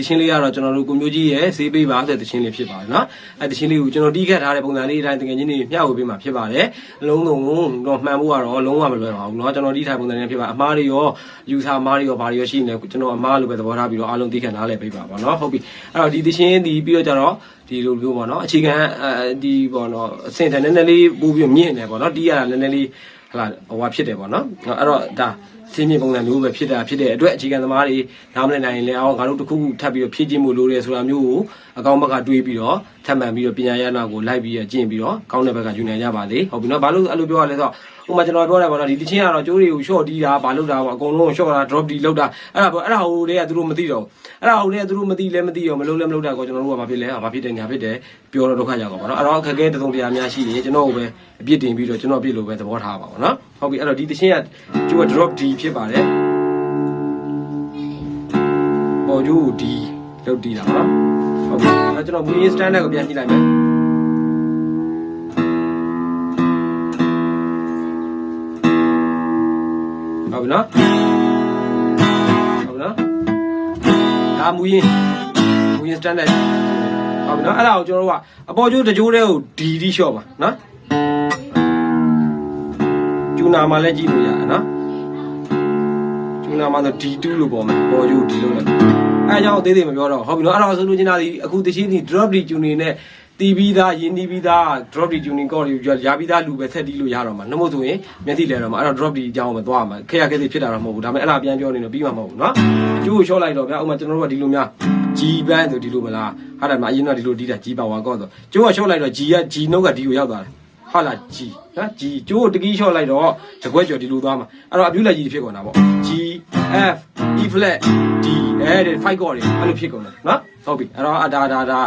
တခြင်းလေးကတော့ကျွန်တော်တို့ကိုမျိုးကြီးရဲ့ဈေးပေးပါဆိုတဲ့တခြင်းလေးဖြစ်ပါတယ်နော်အဲတခြင်းလေးကိုကျွန်တော်တီးခတ်ထားတဲ့ပုံစံလေးအတိုင်းတကယ်ချင်းနေမျှဝေပေးမှာဖြစ်ပါတယ်အလုံးစုံတော့မှန်ဖို့ကတော့လုံးဝမလွယ်ပါဘူးနော်ကျွန်တော်တီးထားပုံစံလေးဖြစ်ပါအမားတွေရောယူဆအမားတွေရောဘာတွေရောရှိနေလဲကျွန်တော်အမားလိုပဲသဘောထားပြီးတော့အားလုံးတီးခတ်နားလည်ပေးပါပါနော်ဟုတ်ပြီအဲ့တော့ဒီတခြင်းဒီပြီးတော့ကြတော့ဒီလိုမျိုးပေါ့နော်အခြေခံဒီပေါ့နော်အဆင့်တန်းနည်းနည်းလေးပို့ပြီးမြင့်နေပေါ့နော်တီးရတာနည်းနည်းလေးဟလာဟိုဟာဖြစ်တယ်ပေါ့နော်အဲ့တော့ဒါ စင်းမြင့်ပုံစံမျိုးပဲဖြစ်တာဖြစ်တဲ့အတွက်အခြေခံသမားတွေနားမလည်နိုင်ရင်လည်းအောင်ငါတို့တစ်ခုခုထပ်ပြီးတော့ဖြည့်ခြင်းမှုလိုတယ်ဆိုတာမျိုးကိုအကောင့်ဘက်ကတွေးပြီးတော့ထပ်မှန်ပြီးတော့ပညာရနာကိုလိုက်ပြီးကျင့်ပြီးတော့ကောင်းတဲ့ဘက်ကယူနိုင်ကြပါလေဟုတ်ပြီနော်ဘာလို့အဲ့လိုပြောရလဲဆိုတော့ဥပမာကျွန်တော်ပြောတာပေါ့နော်ဒီတချင်းကတော့ကျိုးတွေကို short တီးတာဘာလုပ်တာပေါ့အကုန်လုံး short တာ drop တီးလုပ်တာအဲ့ဒါပေါ့အဲ့ဒါဟိုတွေကသူတို့မသိတော့အဲ့ဒါဟိုတွေကသူတို့မသိလဲမသိရောမလုပ်လဲမလုပ်တာကိုကျွန်တော်တို့ကဘာဖြစ်လဲဘာဖြစ်တယ်ညာဖြစ်တယ်ပြောတော့ဒုက္ခရောက်ပါတော့အဲ့တော့အခက်အခဲတစုံတရာများရှိရင်ကျွန်တော်ကိုပဲအပြစ်တင်ပြီးတော့ကျွန်တော်ပြစ်လို့ပဲသဘောထားပါပါနော် ဟုတ်ပြီအဲ့တော့ဒီတချင်းကကျိုးက drop D ဖြစ်ပါတယ်ပေါ်ကျိုးကို D လုပ်တီးတာနော်ဟုတ်ပြီအဲ့ကျွန်တော်မူရင်း standard ကိုပြန်ကြည့်လိုက်မယ်ဟုတ်ပြီနော်ဟုတ်ပြီနော်ဒါမူရင်းမူရင်း standard ဟုတ်ပြီနော်အဲ့ဒါကိုကျွန်တော်တို့ကအပေါ်ကျိုးတကြိုးတဲ့ကို D ဒီလျှော့ပါနော် ကျူနာမှာလည်းကြည့်လို့ရတယ်နော်ကျူနာမှာဆို D2 လို့ပေါ်မယ်ပေါ်ယူဒီလိုလည်းအဲအကြောင်းအသေးသေးမပြောတော့ဟုတ်ပြီနော်အဲ့တော့ဆိုလို့ချင်တာဒီအခုတရှိဒီ drop D tuning နဲ့တီးပြီးသားရင်းနှီးပြီးသား drop D tuning ကော့တွေရပြီးသားလူပဲဆက်တီးလို့ရတော့မှာနှမို့ဆိုရင်မျက်စိလဲတော့မှာအဲ့တော့ drop D အကြောင်းမသွားမှာခက်ရခက်သေးဖြစ်တာတော့မဟုတ်ဘူးဒါပေမဲ့အဲ့ဒါပြန်ပြောနေတော့ပြီးမှာမဟုတ်ဘူးနော်ကျူကိုလျှော့လိုက်တော့ဗျာဥမာကျွန်တော်တို့ကဒီလိုများ G ပန်းဆိုဒီလိုမလားဟာတယ်မှာအရင်ကဒီလိုတီးတာ G ပါဝါကော့ဆိုကျူကလျှော့လိုက်တော့ G က G နှုတ်ကဒီကိုရောက်သွားတယ် ဟာလား G နော် G ကျိုးကိုတကီးရှော့လိုက်တော့တကွက်ကျော်ဒီလိုသွားမှာအဲ့တော့အပြူလက်ကြီးဖြစ်ကုန်တာပေါ့ G F E flat D အဲ့ဒီ5 chord တွေအဲ့လိုဖြစ်ကုန်တယ်နော် ဟုတ်ပြီအဲ့တော့အဒါဒါဒါ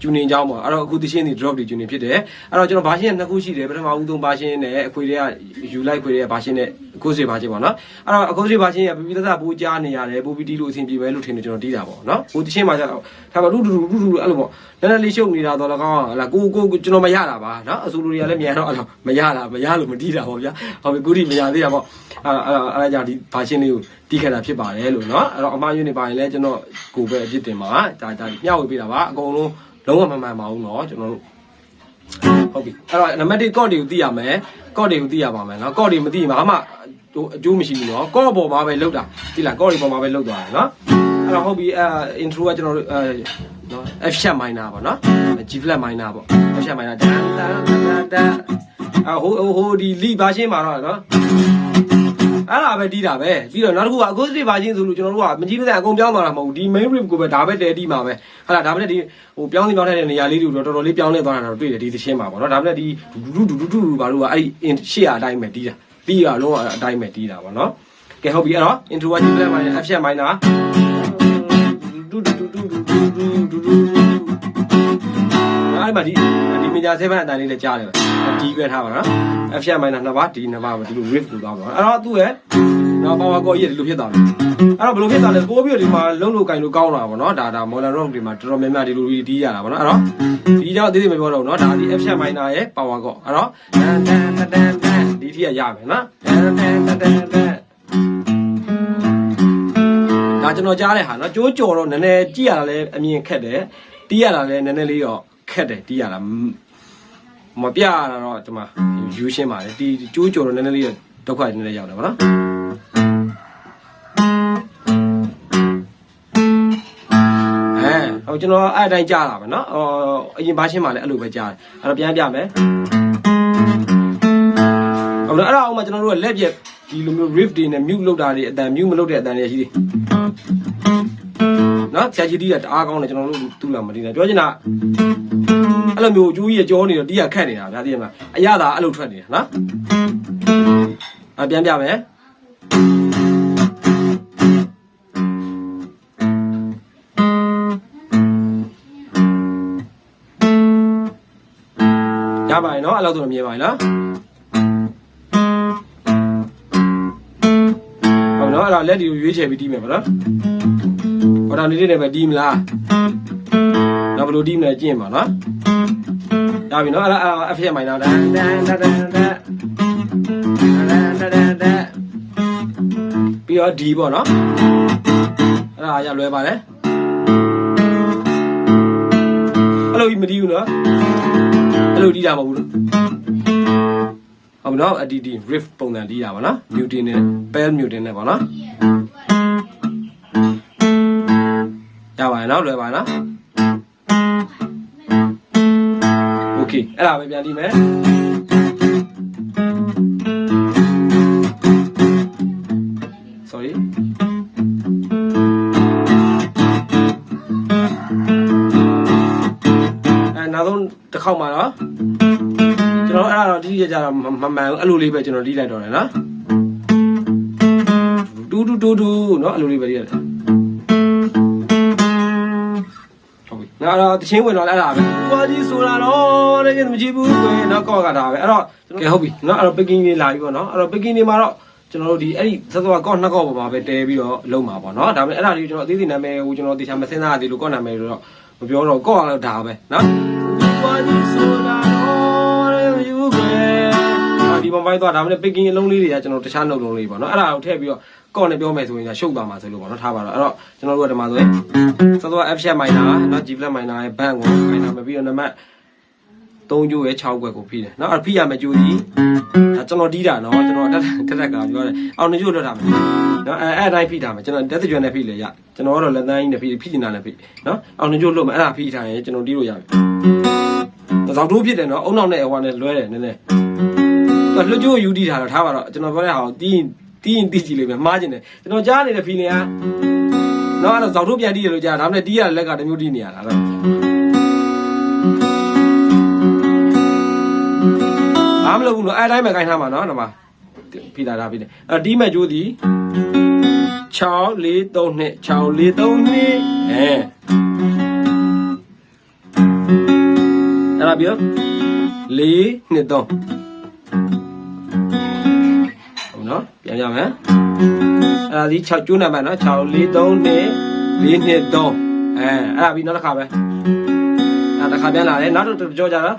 ကျူနေကြောင်းပေါ့အဲ့တော့အခုတရှင်းဒီ drop တွေကျူနေဖြစ်တယ်အဲ့တော့ကျွန်တော်ဘာရှင်းနှစ်ခုရှိတယ်ပထမဦးဆုံးဘာရှင်းနဲ့အခွေတွေကယူလိုက်ခွေတွေကဘာရှင်းနဲ့အခုစီဘာရှင်းပေါ့နော်အဲ့တော့အခုစီဘာရှင်းကပြပြသက်သက်ပိုးကြားနေရတယ်ပိုးပြီးတီးလို့အဆင်ပြေပဲလို့ထင်တယ်ကျွန်တော်တီးတာပေါ့နော်ဟိုတရှင်းမှာကျတော့ဒါပေမဲ့တူတူတူတူအဲ့လိုပေါ့နည်းနည်းလေးရှုပ်နေတာတော့လည်းကောင်းဟလာကိုကိုကျွန်တော်မရတာပါနော်အဆူလူတွေကလည်းမြန်တော့အဲ့လိုမရတာမရလို့မတီးတာပေါ့ဗျာဟုတ်ပြီကိုဒီမရသေးတာပေါ့အဲ့အဲ့အဲ့ကြောင့်ဒီဘာရှင်းလေးကို တီးခဲ့တာဖြစ်ပါတယ်လို့နော်အဲ့တော့အမှားယွင်းနေပါရင်လည်းကျွန်တော်ကိုပဲအပြစ်တင်ပါဒါဒါမျှဝေပေးတာပါအကုန်လုံးလုံးဝမမှန်ပါဘူးเนาะကျွန်တော်တို့ဟုတ်ပြီအဲ့တော့နံပါတ်1ကော့တွေကိုသိရမယ်ကော့တွေကိုသိရပါမယ်เนาะကော့တွေမသိရင်ဘာမှဟိုအကျိုးမရှိဘူးเนาะကော့ပေါ်မှာပဲလောက်တာသိလားကော့တွေပေါ်မှာပဲလောက်သွားတယ်เนาะအဲ့တော့ဟုတ်ပြီအဲ intro ကကျွန်တော်တို့အဲနော် F sharp minor ပေါ့နော် G flat minor ပေါ့ F sharp minor တန်တန်တန်တန်အဟိုဟိုဒီ lead version မှာတော့နော် အဲ့ဒါပဲတီးတာပဲပြီးတော့နောက်တစ်ခုက acoustic ဘာချင်းဆိုလို့ကျွန်တော်တို့ကမကြီးမဆိုင်အကုန်ပြောင်းသွားတာမဟုတ်ဘူးဒီ main riff ကိုပဲဒါပဲတဲတီးမှာပဲဟလာဒါပဲဒီဟိုပြောင်းစီပြောင်းထက်တဲ့နေရာလေးတွေတော့တော်တော်လေးပြောင်းလဲသွားတာတော့တွေ့တယ်ဒီသချင်းမှာပေါ့နော်ဒါပဲဒီဒူဒူဒူဒူဒူဘာလို့ကအဲ့ဒီရှေ့အတိုင်းပဲတီးတာတီးရလုံးအတိုင်းပဲတီးတာပေါ့နော်ကဲဟုတ်ပြီအဲ့တော့ intro ချင်းပြန်ပါရင် F sharp minor အဲ့မှာဒီ ဒီမီဂျာ7အတိုင်းလေးလည်းကြားတယ်ပဲဒီပဲထားပါနော် F sharp minor နှစ်ပါးဒီနှစ်ပါးပဲဒီလို riff ကိုသွားပါတော့အဲ့တော့သူ့ရဲ့နော် power chord ကြီးဒီလိုဖြစ်သွားတယ်အဲ့တော့ဘယ်လိုဖြစ်သွားလဲပိုးပြီးတော့ဒီမှာလုံးလို့ကင်လို့ကောင်းတာပါနော်ဒါဒါ modern rock တွေမှာတော်တော်များများဒီလိုတီးရတာပါနော်အဲ့တော့ဒီကြောင့်အသေးသေးမပြောတော့ဘူးနော်ဒါဒီ F sharp minor ရဲ့ power chord အဲ့တော့တန်တန်တန်တန်ဒီထိရရမယ်နော်တန်တန်တန်တန်တန်ဒါကျွန်တော်ကြားတဲ့ဟာနော်ကြိုးကြော်တော့နည်းနည်းကြည့်ရတာလည်းအမြင်ခက်တယ်တီးရတာလည်းနည်းနည်းလေးတော့ခက်တယ်တီးရတာ မပြရတာတော့ဒီမှာယူရှင်းပါတယ်တီးကြိုးကြော်တော့နည်းနည်းလေးတော့ဒုက္ခနည်းနည်းရောက်တယ်ဗောနော်အဲဟိုကျွန်တော်အဲ့အတိုင်းကြားတာပဲเนาะအော်အရင်ဘာရှင်းမှလည်းအဲ့လိုပဲကြားတယ်အဲ့တော့ပြန်ပြမယ်ဟုတ်လားအဲ့ဒါအောင်မှကျွန်တော်တို့ကလက်ပြက်ဒီလိုမျိုး riff တွေနဲ့ mute လုပ်တာတွေအတန် mute မလုပ်တဲ့အတန်တွေရှိသေးနော်ဆရာကြီးတီးတာတအားကောင်းတယ်ကျွန်တော်တို့သူ့လာမတီးတာပြောချင်တာ အဲ့လိုမျိုးအကျိုးကြီးကြောနေတော့တီးရခက်နေတာဗျာသိရမလားအရသာအဲ့လိုထွက်နေတာနော်အပြန်ပြမယ်ရပါရင်နော်အဲ့လောက်တော့မြင်ပါရင်နော်ဟုတ်နော်အဲ့တော့လက်ဒီကိုရွေးချယ်ပြီးတီးမယ်ဗောနော်ဟောတာလေးလေးနဲ့ပဲတီးမလားနောက်ဘယ်လိုတီးမလဲကြည့်ပါနော် ဒါပြီနော်အဲ့ဒါအဖေမိုင်တော့တန်တန်တန်တန်တန်တန်တန်တန်ပြီးတော့ဒီပေါ့နော်အဲ့ဒါရလွဲပါတယ်အဲ့လိုကြီးမတီးဘူးနော်အဲ့လိုတီးတာမဟုတ်ဘူးဟုတ်ပြီနော်အဒီဒီ riff ပုံစံတီးတာပါနော် mutin နဲ့ bell mutin နဲ့ပေါ့နော်ရပါတယ်နော်လွယ်ပါနော် okay အဲ့ဒါပဲပြန်တီးမယ် sorry အဲနောက်ဆုံးတစ်ခေါက်မှာတော့ကျွန်တော်အဲ့ဒါတော့တိတိကျကျတော့မမမှန်ဘူးအဲ့လိုလေးပဲကျွန်တော်တီးလိုက်တော့တယ်နော်တူတူတူတူနော်အဲ့လိုလေးပဲတီးရတယ် ဟုတ်ပြီနောက်တော့တချင်းဝင်တော့အဲ့ဒါပဲဘာကြီးဆိုတာတော့တကယ်မကြည့်ဘူးကွယ်နော်ကောက်ကတာပဲအဲ့တော့ကဲဟုတ်ပြီနော်အဲ့တော့ပကင်းလေးလာပြီပေါ့နော်အဲ့တော့ပကင်းလေးမှာတော့ကျွန်တော်တို့ဒီအဲ့ဒီသသောကောက်နှစ်ကောက်ပေါ်မှာပဲတဲပြီးတော့လုံမှာပေါ့နော်ဒါပေမဲ့အဲ့ဒါလေးကျွန်တော်အသေးသေးနာမည်ဟိုကျွန်တော်တေချာမစင်းသားသေးလို့ကောက်နာမည်လို့တော့မပြောတော့ကောက်ရတော့ဒါပဲနော်ဘာကြီးဆိုတာတော့ယူပဲဒီပုံပိုင်းသွားဒါပေမဲ့ပကင်းအလုံးလေးတွေကကျွန်တော်တခြားနှုတ်လုံးလေးပေါ့နော်အဲ့ဒါကိုထည့်ပြီးတော့ ကောက်နဲ့ပြောမယ်ဆိုရင်ရှုပ်သွားမှာဆိုလို့ပေါ့နော်ထားပါတော့အဲ့တော့ကျွန်တော်တို့ကဒီမှာဆိုရင်သသော F sharp minor နော် G flat minor ရဲ့ band ကိုခိုင်းတာမပြီးတော့နံပါတ်3ကျိုးရဲ့6ကွက်ကိုဖိတယ်နော်အဲ့ဖိရမယ်ကျိုးကြီးဒါကျွန်တော်တီးတာနော်ကျွန်တော်တက်တက်တက်ကပြောတယ်အောင်နေကျိုးလွတ်တာမယ်နော်အဲအဲ့အတိုင်းဖိတာမယ်ကျွန်တော်တက်တကြွနဲ့ဖိလေရကျွန်တော်ကတော့လက်သန်းကြီးနဲ့ဖိဖိကျင်တာနဲ့ဖိနော်အောင်နေကျိုးလွတ်မယ်အဲ့ဒါဖိထားရင်ကျွန်တော်တီးလို့ရပြီသောက်တိုးဖြစ်တယ်နော်အုံနောက်နဲ့ဟိုနဲ့လွဲတယ်နည်းနည်းသူလွတ်ကျိုးယူတီးထားတော့ထားပါတော့ကျွန်တော်ပြောတဲ့ဟာကိုတီး တီးရင်တီးကြည့်လိမ့်မယ်မှားကျင်တယ်ကျွန်တော်ကြားနေတဲ့ feeling ကနော်အဲ့တော့သောက်တိုးပြန်တီးရလို့ကြားဒါမှမဟုတ်တီးရလက်ကတမျိုးတီးနေရတာတော့အားမလို့ဘူးနော်အဲ့အတိုင်းပဲခိုင်းထားမှာနော်ဒီမှာဖိတာတာဖိတယ်အဲ့တီးမဲ့ကျိုးသည်6 4 3နှစ်6 4 3နှစ်အဲအဲ့ဒါပြော4နှစ်3 ပြန်ပြမယ်အဲ့ဒါဒီ6ကျိုးနံပါတ်နော်6 4 3နှစ်4နှစ်3အဲအဲ့ဒါပြီးနောက်တစ်ခါပဲအဲ့တစ်ခါပြန်လာတယ်နောက်တစ်ကြောကြတာအဲ့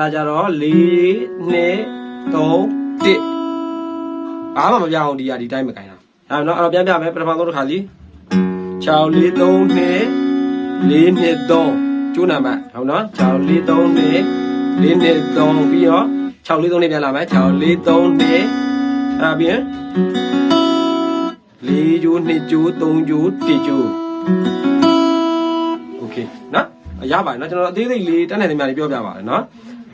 ဒါကြတော့4နှစ်3 1ဘာမှမပြောင်းအောင်ဒီရဒီတိုင်းမကင်တာအဲ့တော့အဲ့တော့ပြန်ပြမယ်ပထမဆုံးတစ်ခါစီ6 4 3နှစ်4နှစ်3ကျိုးနံပါတ်ဟုတ်နော်6 4 3နှစ်4နှစ်3ပြီးတော့6 4 3နှစ်ပြန်လာမယ်6 4 3နှစ်အဲ့ ဒါပြီးရင်4ကျိုး2ကျိုး3ကျိုး1ကျိုးโอเคနော်ရပါတယ်နော်ကျွန်တော်အသေးစိတ်လေးတက်နေတယ်များလေးပြောပြပါတယ်နော်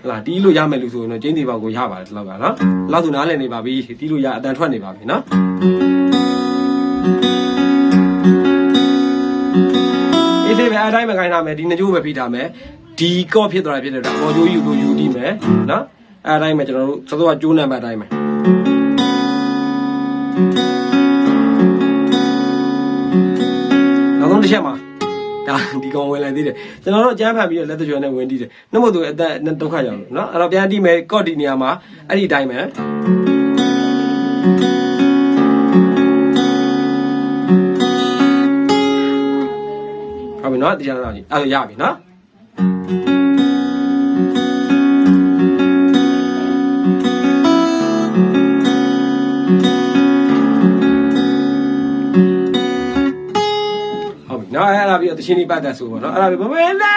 ဟလာတီးလို့ရမယ်လို့ဆိုရင်တော့ကျင်းစီပေါက်ကိုရပါတယ်ဒီလောက်ကနော်လောက်သူနားလည်နေပါပြီတီးလို့ရအတန်ထွက်နေပါပြီနော်အေးသေးပဲအတိုင်းမခိုင်းထားမယ်ဒီနှစ်ကျိုးပဲဖိထားမယ်ဒီကော့ဖြစ်သွားတာဖြစ်တဲ့တော့ပေါ်ကျိုးယူလို့ယူတီးမယ်နော်အဲအတိုင်းပဲကျွန်တော်တို့သသောကကျိုးနံပါတ်အတိုင်းပဲ တစ်ချက်မှာဒါဒီကောင်ဝင်လာသေးတယ်ကျွန်တော်တို့အကျန်းဖန်ပြီးတော့လက်တကြွနဲ့ဝင်တီးတယ်နှုတ်မသူအသက်ဒုက္ခရောက်လို့နော်အဲ့တော့ပြန်တီးမယ်ကော့ဒီနေရာမှာအဲ့ဒီအတိုင်းပဲဟုတ်ပြီနော်တရားတော်ကြီးအဲ့ဒါရပြီနော် နော်အဲ့ဒါပြီးတော့တချင်းလေးပတ်သက်ဆိုပေါ့နော်အဲ့ဒါပြီးမမေလဲ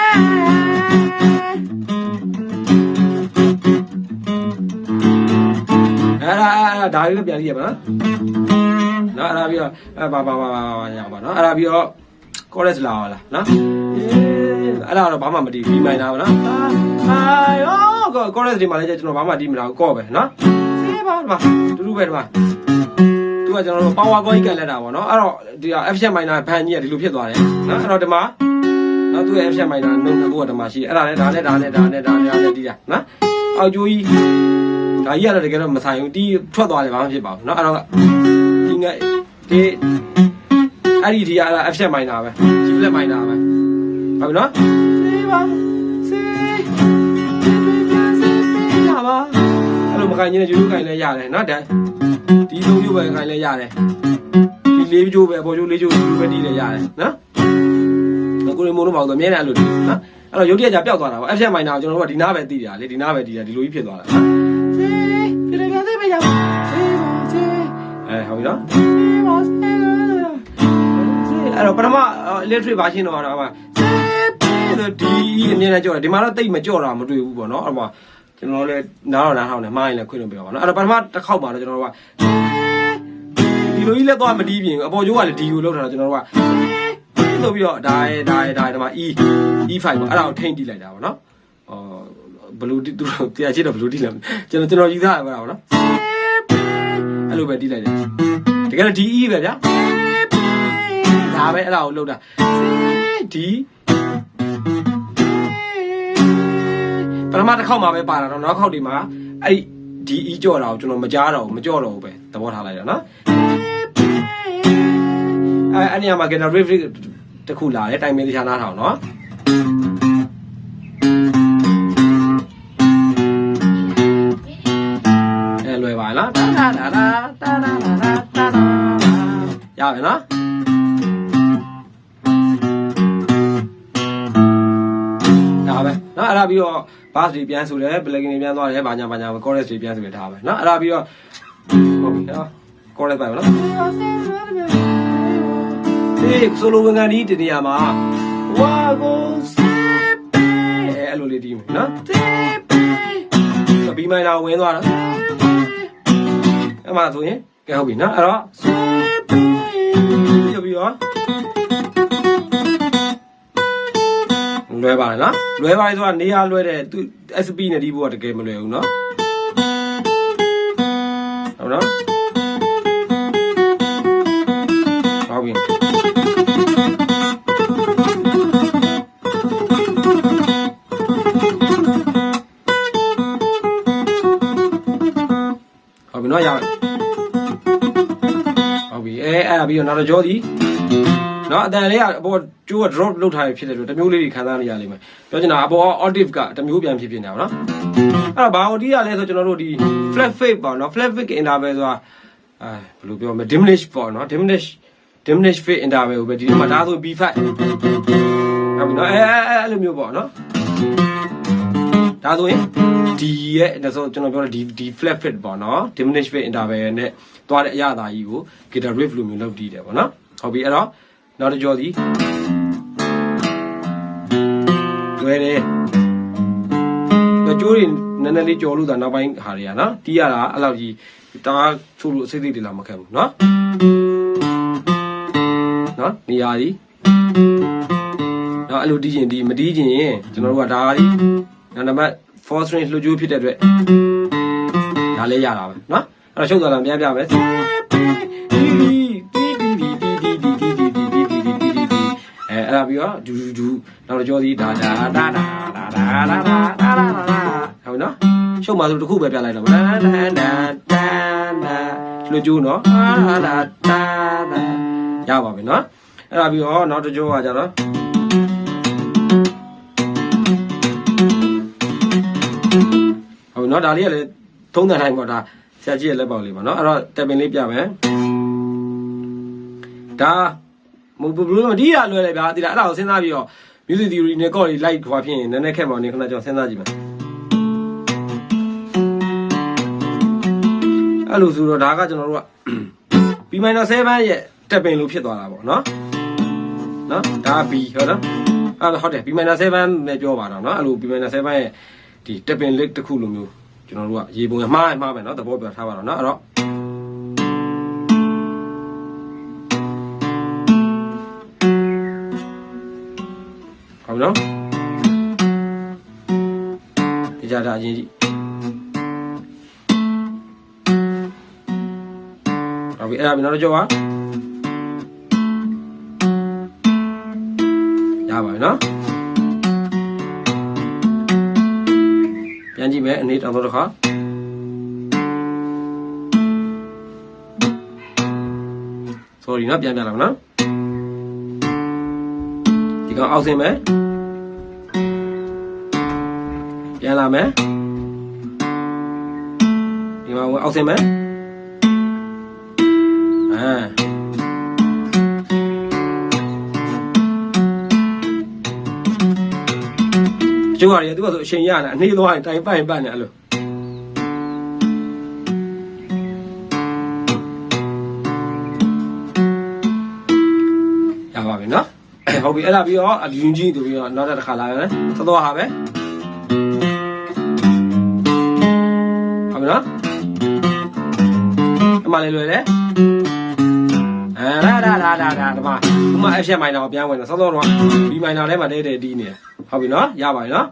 အဲ့ဒါအဲ့ဒါဒါလေးပြန်ကြည့်ရပါနော်နော်အဲ့ဒါပြီးတော့အဲ့ဘာဘာဘာဘာရအောင်ပါနော်အဲ့ဒါပြီးတော့ chorus လာပါလားနော်အဲ့ဒါတော့ဘာမှမတီး B minor ပါနော်အာယော chorus ဒီမှာလည်းကျွန်တော်ဘာမှတီးမလာဘူးကော့ပဲနော်ဆေးပါဒီမှာတူတူပဲဒီမှာ သူကကျွန်တော်တို့ power coin ကန်လက်တာပေါ့နော်အဲ့တော့ဒီ F sharp minor ဘန်ကြီးကဒီလိုဖြစ်သွားတယ်နော်အဲ့တော့ဒီမှာနော်သူရဲ့ F sharp minor နှုတ်နှစ်ခုကဒီမှာရှိအဲ့ဒါလည်းဒါနဲ့ဒါနဲ့ဒါနဲ့ဒါနဲ့ဒါနဲ့တီးတာနော်အောက်ကျိုးကြီးဒါကြီးကတော့တကယ်တော့မဆိုင်ဘူးတီးထွက်သွားတယ်ဘာမှဖြစ်ပါဘူးနော်အဲ့တော့ဒီငါဒီအဲ့ဒီဒီကအဲ့ဒါ F sharp minor ပဲ G flat minor ပဲဟုတ်ပြီနော်စေးပါစေးရပါအဲ့လိုမကိုင်ချင်းနဲ့ယူယူကိုင်လဲရတယ်နော်ဒါ ဒီသုံးကျိုးပဲကိုင်လဲရတယ်ဒီလေးကျိုးပဲအပေါ်ကျိုးလေးကျိုးယူပဲတီးလဲရတယ်နော်ကိုရီမိုးတို့ပေါ့ဆိုအမြဲတမ်းအဲ့လိုတီးနော်အဲ့တော့ရုပ်တရက်ကြပျောက်သွားတာပေါ့ F sharp minor ကိုကျွန်တော်တို့ကဒီနားပဲတီးတာလေဒီနားပဲတီးတာဒီလိုကြီးဖြစ်သွားတာနော်စေးပြတယ်ပြန်စေးပဲရပါစေးပါစေးအဲဟုတ်ပြီနော်စေးပါစေးအဲ့တော့ပထမ electric version တော့ကတော့ဆိုဒီအမြင်နဲ့ကြော့တယ်ဒီမှာတော့တိတ်မကြော့တာမတွေ့ဘူးပေါ့နော်အဲ့မှာ ကျွန်တော်လည်းနားတော့နားထောင်တယ်မှားရင်လည်းခွင့်လို့ပြောပါနော်အဲ့တော့ပထမတစ်ခေါက်မှာတော့ကျွန်တော်တို့ကဒီလိုကြီးလက်သွားမတီးပြင်အပေါ်ကျိုးကလည်းဒီကိုလောက်ထားတော့ကျွန်တော်တို့ကဆိုပြီးတော့ဒါရဲဒါရဲဒါရဲဒီမှာ E E5 ပေါ့အဲ့ဒါကိုထိမ့်တီးလိုက်တာပေါ့နော်အော်ဘလူးတီးသူတို့တရားချစ်တော့ဘလူးတီးလဲကျွန်တော်ကျွန်တော်ယူသားရပါတော့နော်အဲ့လိုပဲတီးလိုက်တယ်တကယ်တော့ဒီ E ပဲဗျာဒါပဲအဲ့ဒါကိုလောက်တာဒီ ပထမတစ်ခေါက်မှာပဲပါတာတော့နောက်ခေါက်ဒီမှာအဲ့ဒီ E ကြော့တာကိုကျွန်တော်မကြားတော့ဘူးမကြော့တော့ဘူးပဲသဘောထားလိုက်တာနော်အဲအဲ့နေရာမှာ Gena Riff တခုလာတယ်တိုင်မင်းတရားနားထောင်နော်အဲလွယ်ပါလားတာတာတာတာတာတာတာတာရပြီနော်ဒါပဲနော်အဲ့ဒါပြီးတော့ bass တွေပြန်ဆိုတယ် plugin တွေပြန်သွားတယ်ဘာညာဘာညာ chorus တွေပြန်ဆိုတယ်ဒါပဲနော်အဲ့ဒါပြီးတော့ဟုတ်ပြီနော် chorus ပါပဲနော်ဒီဆိုလိုဝင်ကန်ဒီတနေရာမှာ wa go step အဲ့လိုလေးဒီမယ်နော် step ဘီမိုင်နာဝင်သွားတာအဲ့မှာဆိုရင်ကဲဟုတ်ပြီနော်အဲ့တော့ step ပြီးပြီးတော့ လွယ်ပါလားနော်လွယ်ပါလေဆိုတာနေရာလွယ်တဲ့သူ SP နဲ့ဒီဘောကတကယ်မလွယ်ဘူးနော်ဟုတ်နော်ဟုတ်ပြီဟုတ်ပြီနော်ရပြီဟုတ်ပြီအဲအဲ့ဒါပြီးတော့နောက်တော့ကြောသည် နော်အတန်လေးကအပေါ်ကျိုးက drop လုပ်ထားရဖြစ်တယ်လို့တမျိုးလေးတွေခံစားနေရလိမ့်မယ်ပြောချင်တာအပေါ် octave ကတမျိုးပြန်ဖြစ်ဖြစ်နေတာပေါ့နော်အဲ့တော့ဘာအောင်တီးရလဲဆိုကျွန်တော်တို့ဒီ flat fade ပေါ့နော် flat fade interval ဆိုတာအဲဘယ်လိုပြောမလဲ diminish ပေါ့နော် diminish diminish fade interval ကိုပဲဒီမှာဒါဆို b5 ဟုတ်ပြီနော်အဲအဲအဲ့လိုမျိုးပေါ့နော်ဒါဆိုရင်ဒီရဲ့ဒါဆိုကျွန်တော်ပြောတဲ့ဒီဒီ flat fit ပေါ့နော် diminish fit interval နဲ့သွားတဲ့အရာသာကြီးကို guitar riff လိုမျိုးလုပ်တည်တယ်ပေါ့နော်ဟုတ်ပြီအဲ့တော့ နောက်တစ်ကြောစီလွယ်တယ်ကြိုးတွေနည်းနည်းလေးကြော်လို့သာနောက်ပိုင်းဟာတွေကနော်တီးရတာအဲ့လောက်ကြီးတားချိုးလို့အစိတ်စိတ်တွေလာမခက်ဘူးနော်နော်နေရာကြီးနော်အဲ့လိုတီးကျင်ဒီမတီးကျင်ရင်ကျွန်တော်တို့ကဒါကြီးနောက်နံပါတ်4 string လှုပ်ကြိုးဖြစ်တဲ့အတွက်ဒါလည်းရတာပဲနော်အဲ့တော့ရှုပ်သွားတာပြန်ပြမယ် ပြီးတော့ဒူဒူဒူနောက်တော့ကြောသည်ဒါဒါဒါဒါဒါဒါဒါဒါဒါဒါဟုတ်နော်ရှုပ်မှဆိုတစ်ခုပဲပြလိုက်တော့ဒါဒါဒါဒါဒါလှုပ်ကြိုးနော်ဒါဒါဒါဒါရပါပြီနော်အဲ့ဒါပြီးတော့နောက်တစ်ကြောကကြတော့ဟုတ်နော်ဒါလေးကလည်းသုံးသပ်တိုင်းပေါ့ဒါဆရာကြီးရဲ့လက်ပေါက်လေးပေါ့နော်အဲ့တော့တက်ပင်လေးပြမယ်ဒါ မဟုတ်ဘူးမတီးရလွယ်လေဗျာတိလားအဲ့ဒါကိုစဉ်းစားပြီးတော့ music theory နဲ့ chord တွေ light ဟွာဖြစ်ရင်နည်းနည်းခက်မှာနေခဏကျွန်တော်စဉ်းစားကြည့်မယ်အဲ့လိုဆိုတော့ဒါကကျွန်တော်တို့က B minor 7ရဲ့တက်ပင်လို့ဖြစ်သွားတာပေါ့နော်နော်ဒါ B ဟုတ်လားအဲ့တော့ဟုတ်တယ် B minor 7နဲ့ပြောပါတော့နော်အဲ့လို B minor 7ရဲ့ဒီတက်ပင် lick တစ်ခုလိုမျိုးကျွန်တော်တို့ကရေပုံရမှားရမှားပဲနော်သဘောပြထားပါတော့နော်အဲ့တော့ ပြီနော်ဒီကြတာအရင်ကြည့်ဟုတ်ပြီအဲ့ဒါပြီနောက်တစ်ကြောပါရပါပြီနော်ပြန်ကြည့်မယ်အနေတောင်တော့တစ်ခါဆိုရီနော်ပြန်ပြန်လာမနော်ဒီကောင်အောက်ဆင်းမယ် ပြန်လာမယ်ဒီမှာဝင်အောက်ဆင်းမယ်အာကျိုးရတယ်သူကဆိုအချိန်ရလာအနှေးသွားရင်တိုင်ပိုက်ပတ်နေအဲ့လိုရပါပြီနော်ဟုတ်ပြီအဲ့ဒါပြီးတော့အယူကြီးတို့ပြီးတော့နောက်တစ်ခါလာရတယ်သတော်ဟာပဲ ဟုတ်ပြီနော်အမှလည်းလွယ်တယ်အာရာရာရာရာရာဒီမှာဥမာ F မိုင်နာကိုပြန်ဝင်တော့သတော်တော့ B မိုင်နာထဲမှာတဲတဲတီးနေတယ်ဟုတ်ပြီနော်ရပါပြီနော်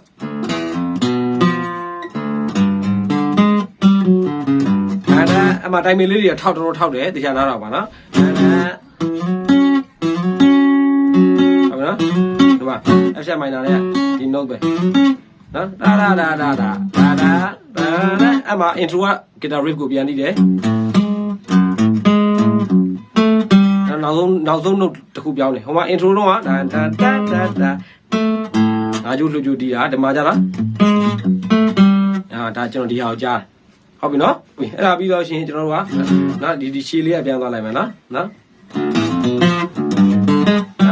အဲ့ဒါအမှတိုင်မီလေးတွေထောက်တော်ထောက်တယ်တရားနာတော့ပါနော်အဲ့ဒါဟုတ်ပြီနော်ဒီမှာ F ချက် minor လေးကဒီ note ပဲနော်ဒါဒါဒါဒါဒါဒါ ဒါဒါအမှ intro က guitar riff ကိုပြန်နေတယ်နောက်ဆုံးနောက်ဆုံး note တစ်ခုပြောင်းတယ်ဟိုမှာ intro တော့ကဒါဒါဒါဒါဒါငါကျိုးလှုပ်ကျိုးတီးတာဒီမှာကြလားအာဒါကျွန်တော်ဒီဟာကိုကြားဟုတ်ပြီနော်ပြီအဲ့ဒါပြီးတော့ရှင်ကျွန်တော်တို့ကနော်ဒီဒီရှည်လေးကပြန်သွားလိုက်မယ်နော်နော်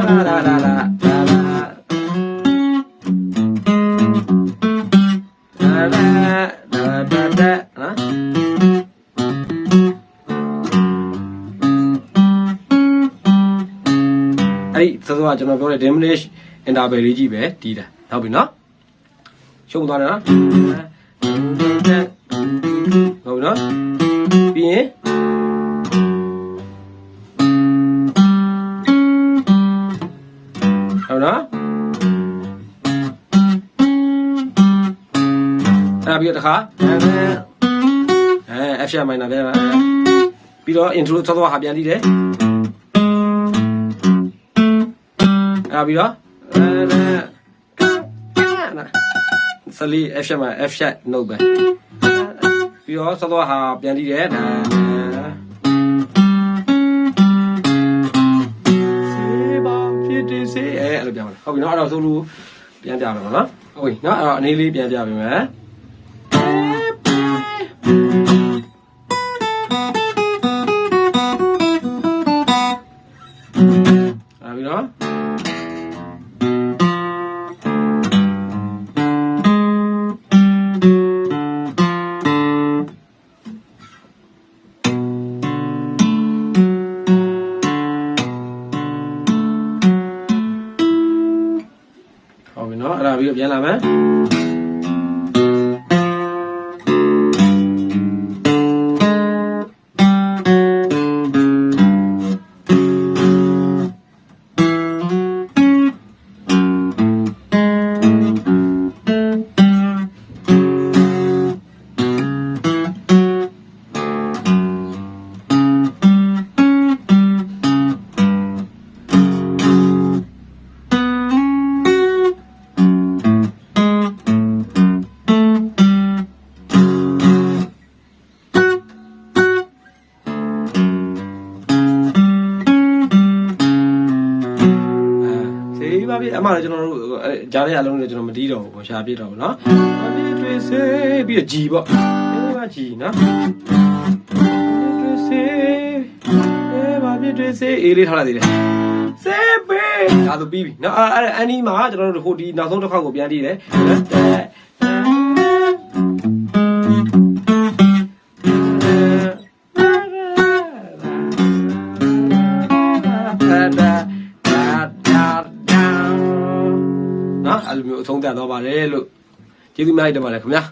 ဒါဒါဒါဒါ အဲ့ဒီသဘောကကျွန်တော်ပြောတဲ့ diminish interval လေးကြီးပဲတီးတာဟုတ်ပြီနော်ရှုံးသွားတယ်နော်ဟုတ်ပြီနော်ပြီးရင်ဟုတ်နော်အဲ့ဒါပြီးတော့တစ်ခါအဲ F sharp minor ပြန်လာပြီးတော့ intro သောသောဟာပြန်တီးတယ် အဲ့ဒါပြီးတော့အဲဆလီ F sharp minor F sharp note ပဲပြီးတော့သောသောဟာပြန်တီးတယ်စေပါဖြစ်တယ်စေအဲအဲ့လိုပြန်ပါဟုတ်ပြီနော်အဲ့တော့ဆိုလို့ပြန်ပြမယ်နော်ဟုတ်ပြီနော်အဲ့တော့အနေလေးပြန်ပြပေးမယ် အဲဈေးပါပြီအမှလည်းကျွန်တော်တို့အဲကြားတဲ့အလုံးတွေကျွန်တော်မတီးတော့ဘူးရှာပြစ်တော့ဘူးနော်ဘာဖြစ်တွေစေးပြီးတော့ဂျီပေါ့အဲပါဂျီနော်တွေစေးအဲဘာဖြစ်တွေစေးအေးလေးထားလိုက်သေးတယ်စေးပေးဒါဆိုပြီးပြီနော်အဲအဲ့အန်ဒီမှာကျွန်တော်တို့ဟိုဒီနောက်ဆုံးတစ်ခေါက်ကိုပြန်တီးတယ် ဒါနော်အဲ့လိုမျိုးအဆုံးသတ်တော့ပါတယ်လို့ကျေးဇူးများတင်ပါတယ်ခင်ဗျာ